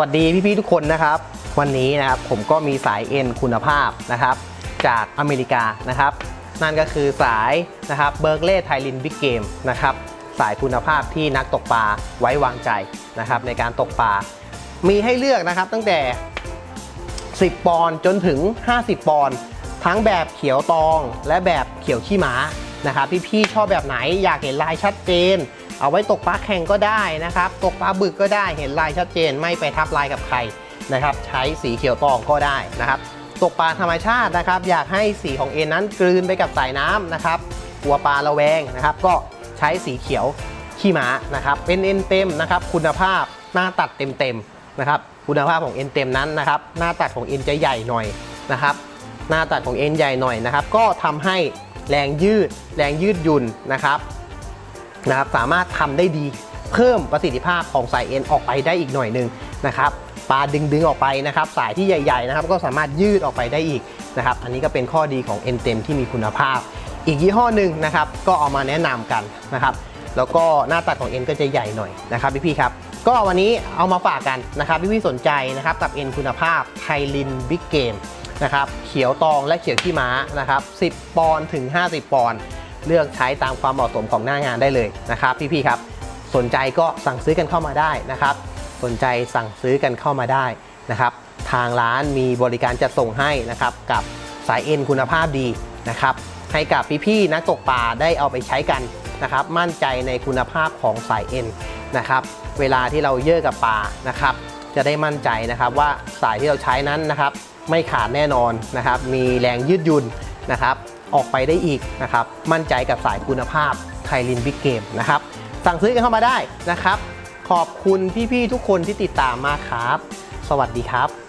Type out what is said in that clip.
วัสดีพี่ๆทุกคนนะครับ วันนี้นะครับผมก็มีสายเอ็นคุณภาพนะครับ จากอเมริกานะครับ นั่นก็คือสายนะครับเบิร์กเล่ไทลินบิ๊กเกมนะครับสายคุณภาพที่นักตกปลาไว้วางใจนะครับในการตกปลา มีให้เลือกนะครับตั้งแต่ 10 ปอนด์จนถึง 50 ปอนด์ทั้งแบบเขียวตองและแบบเขียวขี้ม้านะครับพี่ๆชอบแบบไหนอยากเห็นลายชัดเจน เอาไว้ตกปลาแข่งก็ได้นะครับ ตกปลาบึกก็ได้เห็นลายชัดเจนไม่ไปทับลายกับใครนะครับ ใช้สีเขียวตองก็ได้นะครับ ตกปลาธรรมชาตินะครับ อยากให้สีของเอ็นนั้นกลืนไปกับสายน้ำนะครับกลัวปลาระแวงนะครับ ก็ใช้สีเขียวขี้ม้านะครับเป็นเอ็นเต็มนะครับ คุณภาพหน้าตัดเต็มๆนะครับคุณภาพของเอ็นเต็มนั้นนะครับ หน้าตัดของเอ็นจะใหญ่หน่อยนะครับ หน้าตัดของเอ็นใหญ่หน่อยนะครับ ก็ทำให้แรงยืดแรงยืดยุ่นนะครับ นะครับสามารถทำได้ดีเพิ่มประสิทธิภาพของสายเอ็นออกไปได้อีกหน่อยหนึ่งนะครับปลาดึงดึงออกไปนะครับ สายที่ใหญ่ๆนะครับก็สามารถยืดออกไปได้อีกนะครับ อันนี้ก็เป็นข้อดีของเอ็นเต็มที่มีคุณภาพ อีกยี่ห้อหนึ่งนะครับ ก็เอามาแนะนำกันนะครับ แล้วก็หน้าตัดของเอ็นก็จะใหญ่หน่อยนะครับพี่ๆครับ ก็วันนี้เอามาฝากกันนะครับพี่ๆสนใจนะครับกับเอ็นคุณภาพไทลินบิ๊กเกมนะครับเขียวตองและเขียวขี้ม้านะครับ 10 ปอนด์ถึง 50 ปอนด์ เลือกใช้ตามความเหมาะสมของหน้างานได้เลยนะครับ พี่ๆครับ สนใจก็สั่งซื้อกันเข้ามาได้นะครับ สนใจสั่งซื้อกันเข้ามาได้นะครับ ทางร้านมีบริการจัดส่งให้นะครับ กับสายเอ็นคุณภาพดีนะครับ ให้กับพี่ๆนักตกปลาได้เอาไปใช้กันนะครับ มั่นใจในคุณภาพของสายเอ็นนะครับ เวลาที่เราเยอะกับปลานะครับ จะได้มั่นใจนะครับว่าสายที่เราใช้นั้นนะครับ ไม่ขาดแน่นอนนะครับ มีแรงยืดหยุ่นนะครับ ออกไปได้อีกนะครับ มั่นใจกับสายคุณภาพไทลินบิ๊กเกมนะครับ สั่งซื้อกันเข้ามาได้นะครับ ขอบคุณพี่ๆทุกคนที่ติดตามมากครับ สวัสดีครับ